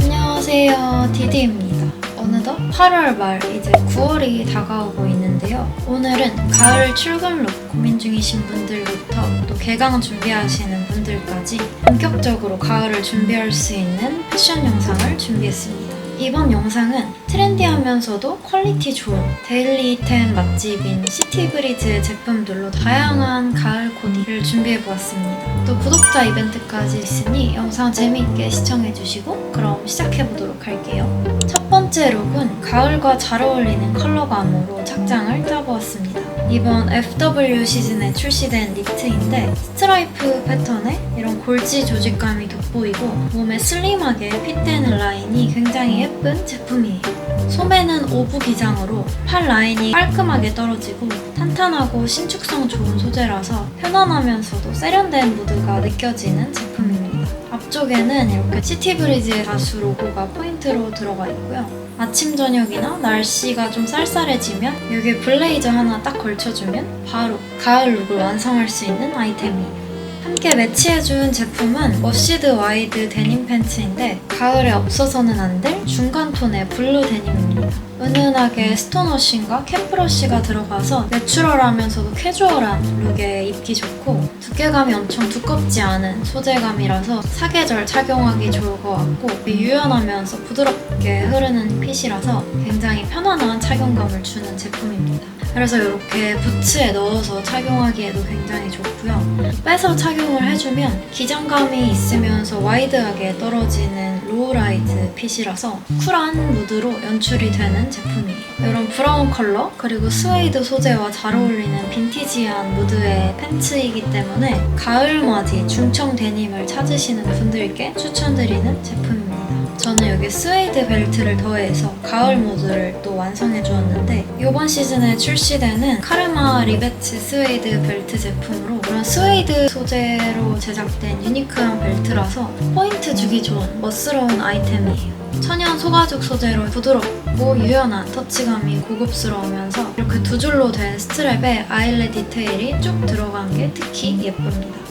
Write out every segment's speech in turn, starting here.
안녕하세요. 디디입니다. 어느덧 8월 말 이제 9월이 다가오고 있는데요. 오늘은 가을 출근 룩 고민 중이신 분들부터 또 개강 준비하시는 분들까지 본격적으로 가을을 준비할 수 있는 패션 영상을 준비했습니다. 이번 영상은 트렌디하면서도 퀄리티 좋은 데일리 템 맛집인 시티브리즈 제품들로 다양한 가을 코디를 준비해보았습니다. 또 구독자 이벤트까지 있으니 영상 재미있게 시청해주시고 그럼 시작해보도록 할게요. 첫 번째 룩은 가을과 잘 어울리는 컬러 감으로 착장을 짜보았습니다. 이번 FW 시즌에 출시된 니트인데 스트라이프 패턴에 이런 골지 조직감이 돋보이고 몸에 슬림하게 핏되는 라인이 굉장히 예쁜 제품이에요. 소매는 오브 기장으로 팔 라인이 깔끔하게 떨어지고 탄탄하고 신축성 좋은 소재라서 편안하면서도 세련된 무드가 느껴지는 제품입니다. 앞쪽에는 이렇게 시티브리즈의 가수 로고가 포인트로 들어가 있고요. 아침 저녁이나 날씨가 좀 쌀쌀해지면 여기에 블레이저 하나 딱 걸쳐주면 바로 가을 룩을 완성할 수 있는 아이템이에요. 함께 매치해준 제품은 머시드 와이드 데님 팬츠인데 가을에 없어서는 안 될 중간 톤의 블루 데님입니다. 은은하게 스톤워싱과 캡브러쉬가 들어가서 내추럴하면서도 캐주얼한 룩에 입기 좋고 두께감이 엄청 두껍지 않은 소재감이라서 사계절 착용하기 좋을 것 같고 유연하면서 부드럽게 흐르는 핏이라서 굉장히 편안한 착용감을 주는 제품입니다. 그래서 이렇게 부츠에 넣어서 착용하기에도 굉장히 좋고요. 빼서 착용을 해주면 기장감이 있으면서 와이드하게 떨어지는 로우라이트 핏이라서 쿨한 무드로 연출이 되는 제품이에요. 이런 브라운 컬러 그리고 스웨이드 소재와 잘 어울리는 빈티지한 무드의 팬츠이기 때문에 가을맞이 중청 데님을 찾으시는 분들께 추천드리는 제품입니다. 저는 여기 스웨이드 벨트를 더해서 가을 모드를 또 완성해 주었는데 이번 시즌에 출시되는 카르마 리베츠 스웨이드 벨트 제품으로 이런 스웨이드 소재로 제작된 유니크한 벨트라서 포인트 주기 좋은 멋스러운 아이템이에요. 천연 소가죽 소재로 부드럽고 유연한 터치감이 고급스러우면서 이렇게 두 줄로 된 스트랩에 아일렛 디테일이 쭉 들어간 게 특히 예쁩니다.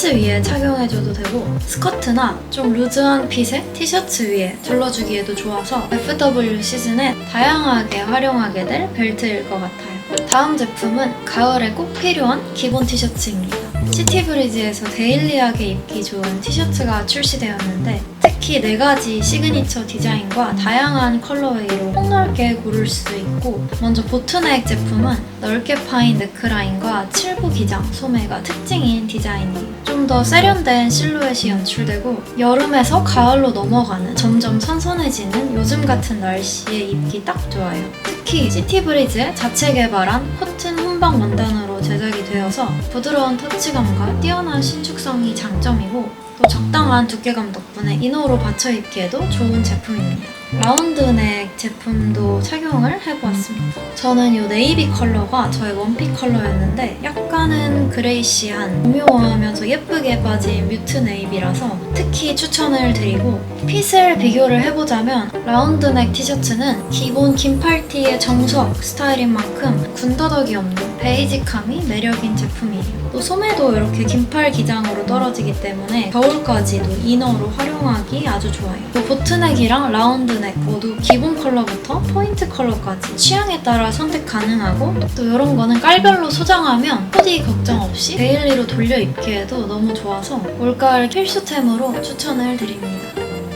팬츠 위에 착용해줘도 되고 스커트나 좀 루즈한 핏의 티셔츠 위에 둘러주기에도 좋아서 FW 시즌에 다양하게 활용하게 될 벨트일 것 같아요. 다음 제품은 가을에 꼭 필요한 기본 티셔츠입니다. 시티브리즈에서 데일리하게 입기 좋은 티셔츠가 출시되었는데 특히 네 가지 시그니처 디자인과 다양한 컬러웨이로 폭넓게 고를 수 있고 먼저 보트넥 제품은 넓게 파인 네크라인과 칠부 기장 소매가 특징인 디자인이에요. 좀더 세련된 실루엣이 연출되고 여름에서 가을로 넘어가는 점점 선선해지는 요즘 같은 날씨에 입기 딱 좋아요. 특히 시티브리즈의 자체 개발한 코튼 훈방 원단으로 제작이 되어서 부드러운 터치감과 뛰어난 신축성이 장점이고 또 적당한 두께감 덕분에 이너로 받쳐 입기에도 좋은 제품입니다. 라운드넥 제품도 착용을 해보았습니다. 저는 이 네이비 컬러가 저의 원픽 컬러였는데 약간은 그레이시한 오묘하면서 예쁘게 빠진 뮤트 네이비라서 특히 추천을 드리고 핏을 비교를 해보자면 라운드넥 티셔츠는 기본 긴팔티의 정석 스타일인 만큼 군더더기 없는 베이직함이 매력인 제품이에요. 또 소매도 이렇게 긴팔 기장으로 떨어지기 때문에 겨울까지도 이너로 활용하기 아주 좋아요. 또 보트넥이랑 라운드넥 모두 기본 컬러부터 포인트 컬러까지 취향에 따라 선택 가능하고 또 이런 거는 깔별로 소장하면 코디 걱정 없이 데일리로 돌려 입기에도 너무 좋아서 올가을 필수템으로 추천을 드립니다.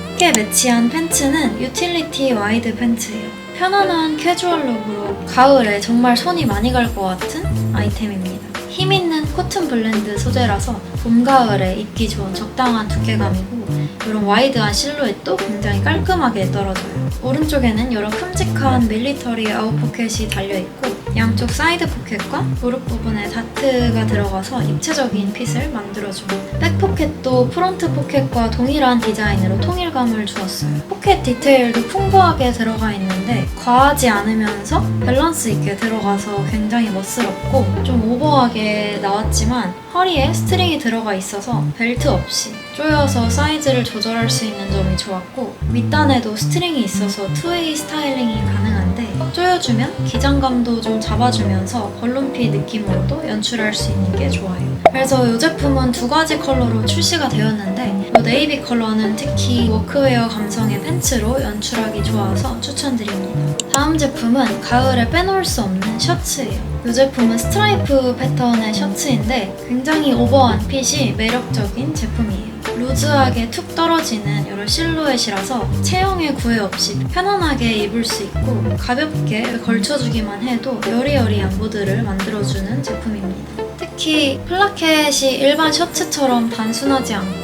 함께 매치한 팬츠는 유틸리티 와이드 팬츠예요. 편안한 캐주얼 룩으로 가을에 정말 손이 많이 갈 것 같은 아이템입니다. 힘 있는 코튼 블렌드 소재라서 봄, 가을에 입기 좋은 적당한 두께감이고 이런 와이드한 실루엣도 굉장히 깔끔하게 떨어져요. 오른쪽에는 이런 큼직한 밀리터리 아웃포켓이 달려있고 양쪽 사이드 포켓과 무릎 부분에 다트가 들어가서 입체적인 핏을 만들어줍니다. 백 포켓도 프론트 포켓과 동일한 디자인으로 통일감을 주었어요. 포켓 디테일도 풍부하게 들어가 있는데 과하지 않으면서 밸런스 있게 들어가서 굉장히 멋스럽고 좀 오버하게 나왔지만 허리에 스트링이 들어가 있어서 벨트 없이 조여서 사이즈를 조절할 수 있는 점이 좋았고 밑단에도 스트링이 있어서 투웨이 스타일링이 가능한데 꽉 조여주면 기장감도 좀 잡아주면서 벌룬핏 느낌으로도 연출할 수 있는 게 좋아요. 그래서 이 제품은 두 가지 컬러로 출시가 되었는데 이 네이비 컬러는 특히 워크웨어 감성의 팬츠로 연출하기 좋아서 추천드립니다. 다음 제품은 가을에 빼놓을 수 없는 셔츠예요. 이 제품은 스트라이프 패턴의 셔츠인데 굉장히 오버한 핏이 매력적인 제품이에요. 루즈하게 툭 떨어지는 이런 실루엣이라서 체형에 구애 없이 편안하게 입을 수 있고 가볍게 걸쳐주기만 해도 여리여리한 무드를 만들어주는 제품입니다. 특히 플라켓이 일반 셔츠처럼 단순하지 않고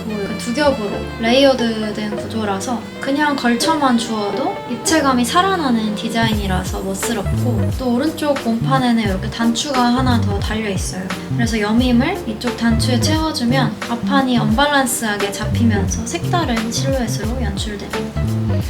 두 겹으로 레이어드된 구조라서 그냥 걸쳐만 주어도 입체감이 살아나는 디자인이라서 멋스럽고 또 오른쪽 몸판에는 이렇게 단추가 하나 더 달려 있어요. 그래서 여밈을 이쪽 단추에 채워주면 앞판이 언밸런스하게 잡히면서 색다른 실루엣으로 연출됩니다.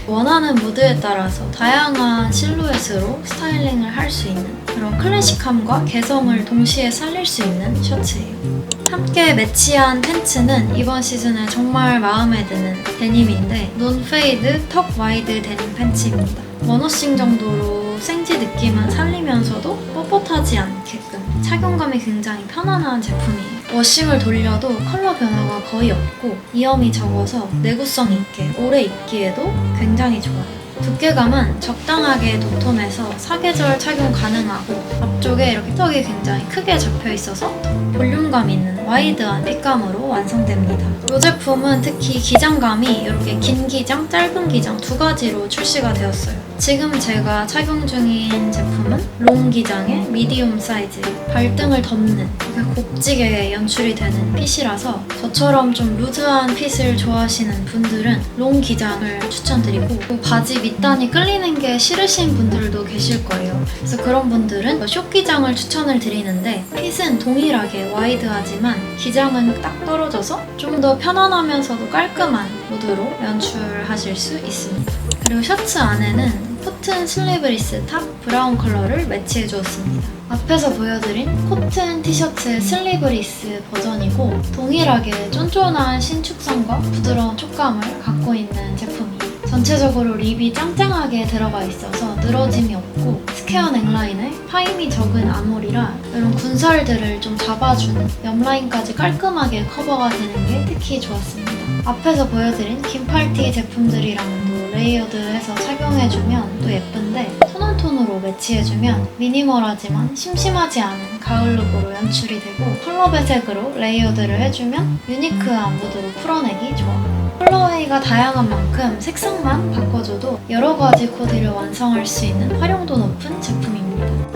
원하는 무드에 따라서 다양한 실루엣으로 스타일링을 할 수 있는 그런 클래식함과 개성을 동시에 살릴 수 있는 셔츠예요. 함께 매치한 팬츠는 이번 시즌에 정말 마음에 드는 데님인데 논 페이드 턱 와이드 데님 팬츠입니다. 원워싱 정도로 생지 느낌은 살리면서도 뻣뻣하지 않게끔 착용감이 굉장히 편안한 제품이에요. 워싱을 돌려도 컬러 변화가 거의 없고 이염이 적어서 내구성 있게 오래 입기에도 굉장히 좋아요. 두께감은 적당하게 도톰해서 사계절 착용 가능하고 앞쪽에 이렇게 턱이 굉장히 크게 잡혀 있어서 볼륨감 있는 와이드한 핏감으로 완성됩니다. 이 제품은 특히 기장감이 이렇게 긴 기장, 짧은 기장 두 가지로 출시가 되었어요. 지금 제가 착용 중인 제품은 롱 기장의 미디움 사이즈 발등을 덮는 이렇게 곱지게 연출이 되는 핏이라서 저처럼 좀 루즈한 핏을 좋아하시는 분들은 롱 기장을 추천드리고 또 바지 밑단이 끌리는 게 싫으신 분들도 계실 거예요. 그래서 그런 분들은 숏 기장을 추천을 드리는데 핏은 동일하게 와이드하지만 기장은 딱 떨어져서 좀 더 편안하면서도 깔끔한 무드로 연출하실 수 있습니다. 그리고 셔츠 안에는 코튼 슬리브리스 탑 브라운 컬러를 매치해 주었습니다. 앞에서 보여드린 코튼 티셔츠의 슬리브리스 버전이고 동일하게 쫀쫀한 신축성과 부드러운 촉감을 갖고 있는 제품이에요. 전체적으로 립이 짱짱하게 들어가 있어서 늘어짐이 없고 스퀘어 넥라인에 파임이 적은 아몰이라 이런 군살들을 좀 잡아주는 옆라인까지 깔끔하게 커버가 되는 게 특히 좋았습니다. 앞에서 보여드린 긴팔티 제품들이랑도 레이어드해서 착용해주면 또 예쁜데 톤온 톤으로 매치해주면 미니멀하지만 심심하지 않은 가을 룩으로 연출이 되고 컬러 배색으로 레이어드를 해주면 유니크한 무드로 풀어내기 좋아. 컬러웨이가 다양한 만큼 색상만 바꿔줘도 여러 가지 코디를 완성할 수 있는 활용도 높은 제품입니다.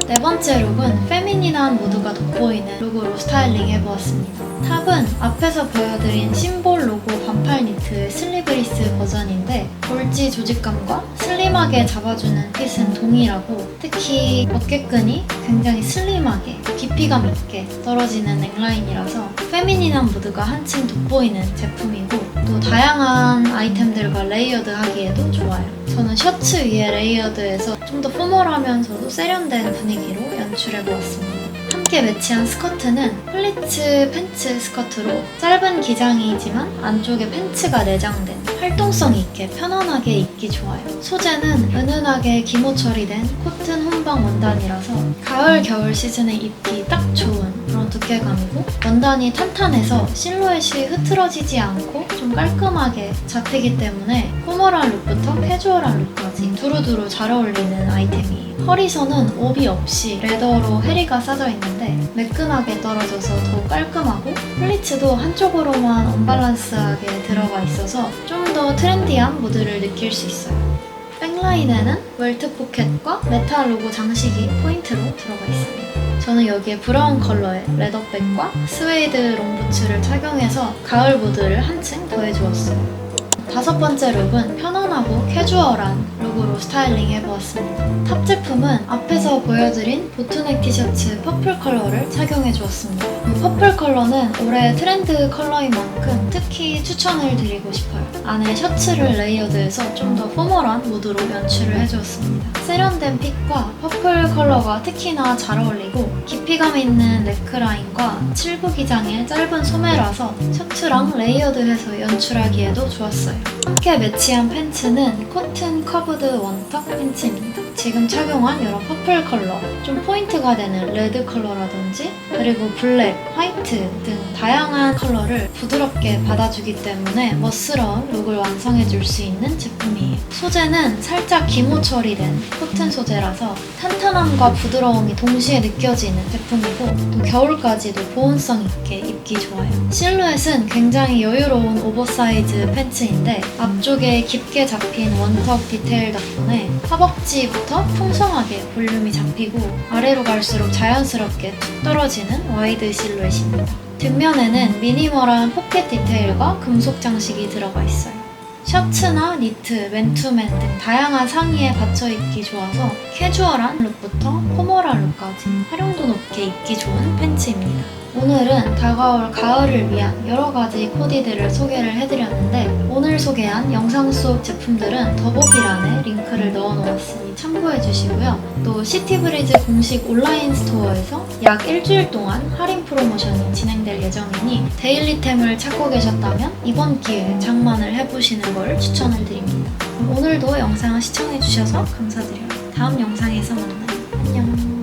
네 번째 룩은 페미닌한 무드가 돋보이는 룩으로 스타일링 해보았습니다. 탑은 앞에서 보여드린 심볼 로고 반팔 니트 슬리브리스 버전인데 볼지 조직감과 슬림하게 잡아주는 핏은 동일하고 특히 어깨끈이 굉장히 슬림하게 깊이감 있게 떨어지는 넥라인이라서 페미닌한 무드가 한층 돋보이는 제품이고 또 다양한 아이템들과 레이어드 하기에도 좋아요. 저는 셔츠 위에 레이어드해서 좀 더 포멀하면서도 세련된 분위기로 연출해보았습니다. 함께 매치한 스커트는 플리츠 팬츠 스커트로 짧은 기장이지만 안쪽에 팬츠가 내장된 활동성 있게 편안하게 입기 좋아요. 소재는 은은하게 기모 처리된 코튼 혼방 원단이라서 가을 겨울 시즌에 입기 딱 좋은 두께감이고 원단이 탄탄해서 실루엣이 흐트러지지 않고 좀 깔끔하게 잡히기 때문에 포멀한 룩부터 캐주얼한 룩까지 두루두루 잘 어울리는 아이템이에요. 허리선은 오비 없이 레더로 헤리가 싸져 있는데 매끈하게 떨어져서 더욱 깔끔하고 플리츠도 한쪽으로만 언밸런스하게 들어가 있어서 좀 더 트렌디한 무드를 느낄 수 있어요. 백라인에는 웰트 포켓과 메탈 로고 장식이 포인트로 들어가 있습니다. 저는 여기에 브라운 컬러의 레더백과 스웨이드 롱부츠를 착용해서 가을 무드를 한층 더해주었어요. 다섯 번째 룩은 편안하고 캐주얼한 룩으로 스타일링 해보았습니다. 탑 제품은 앞에서 보여드린 보트넥 티셔츠 퍼플 컬러를 착용해 주었습니다. 이 퍼플 컬러는 올해 트렌드 컬러인 만큼 특히 추천을 드리고 싶어요. 안에 셔츠를 레이어드해서 좀 더 포멀한 무드로 연출을 해주었습니다. 세련된 핏과 퍼플 컬러가 특히나 잘 어울리고 깊이감 있는 넥크라인과 칠부 기장의 짧은 소매라서 셔츠랑 레이어드해서 연출하기에도 좋았어요. 함께 매치한 팬츠는 코튼 커브드 원턱 팬츠입니다. 지금 착용한 이런 퍼플 컬러, 좀 포인트가 되는 레드 컬러라든지 그리고 블랙, 화이트 등 다양한 컬러를 부드럽게 받아주기 때문에 멋스러운 룩을 완성해줄 수 있는 제품이에요. 소재는 살짝 기모 처리된 코튼 소재라서 탄탄함과 부드러움이 동시에 느껴지는 제품이고 또 겨울까지도 보온성 있게 입기 좋아요. 실루엣은 굉장히 여유로운 오버사이즈 팬츠인데 앞쪽에 깊게 잡힌 원턱 디테일 덕분에 허벅지 부터 풍성하게 볼륨이 잡히고 아래로 갈수록 자연스럽게 툭 떨어지는 와이드 실루엣입니다. 뒷면에는 미니멀한 포켓 디테일과 금속 장식이 들어가 있어요. 셔츠나 니트, 맨투맨 등 다양한 상의에 받쳐 입기 좋아서 캐주얼한 룩부터 포멀한 룩까지 활용도 높게 입기 좋은 팬츠입니다. 오늘은 다가올 가을을 위한 여러 가지 코디들을 소개를 해드렸는데 오늘 소개한 영상 속 제품들은 더보기란에 링크를 넣어 놓았으니 참고해 주시고요. 또 시티브리즈 공식 온라인 스토어에서 약 일주일 동안 할인 프로모션이 진행될 예정이니 데일리템을 찾고 계셨다면 이번 기회에 장만을 해보시는 걸 추천을 드립니다. 오늘도 영상 시청해 주셔서 감사드려요. 다음 영상에서 만나요. 안녕.